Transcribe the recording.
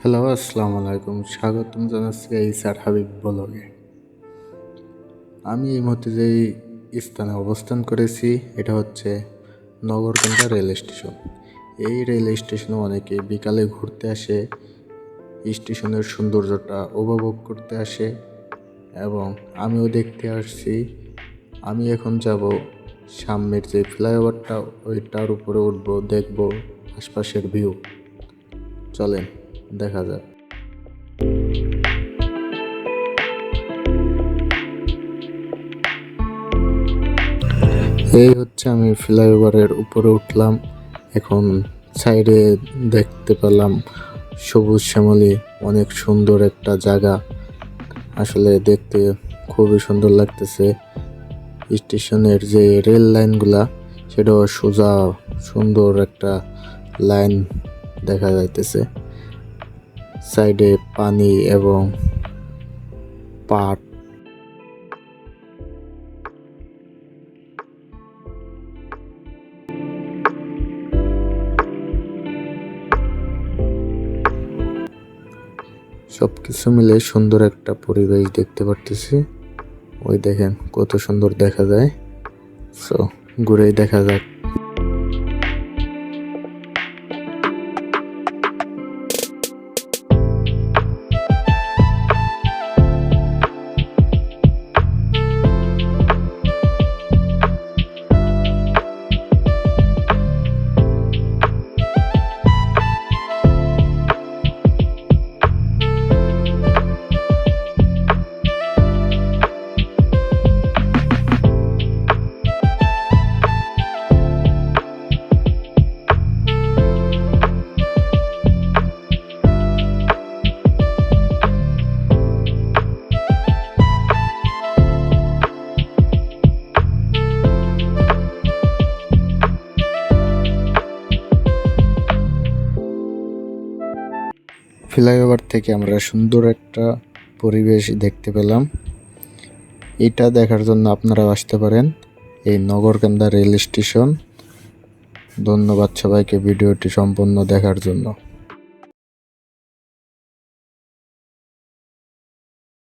Hello আসসালামু আলাইকুম স্বাগতম জানাচ্ছি এই স্যার হাবিব ব্লগে আমি এই মুহূর্তে যেই স্থানে অবস্থান করেছি এটা হচ্ছে নগরকান্দা রেল স্টেশন এই রেল স্টেশনে অনেকে বিকালে ঘুরতে আসে স্টেশনের সৌন্দর্যটা উপভোগ করতে আসে এবং আমিও দেখতে আসছি আমি এখন যাব সামনের যে ফ্লাইওভারটা ওইটার উপরে উঠবো দেখব আশপাশের ভিউ চলেন দেখা যাক। এই হচ্ছে আমি ফ্লাইওভারের উপরে উঠলাম। এখন সাইডে দেখতে পেলাম সবুজ শ্যামলি, অনেক সুন্দর একটা জায়গা। আসলে দেখতে খুবই সুন্দর লাগতেছে। স্টেশনের যে রেল লাইনগুলা, সেটাও সোজা সুন্দর একটা লাইন দেখা যাইতেছে। সাইডে পানি এবং পাট। সব কিছু মিলে সুন্দর একটা পরিবেশ দেখতে পারতেছি। ওই দেখেন কত সুন্দর দেখা যায়। সো ঘুরেই দেখা যাক। ফ্লাইওভার থেকে আমরা সুন্দর একটা পরিবেশ দেখতে পেলাম। এটা দেখার জন্য আপনারা আসতে পারেন এই নগরকান্দা রেল স্টেশন। ধন্যবাদ সবাইকে ভিডিওটি সম্পূর্ণ দেখার জন্য।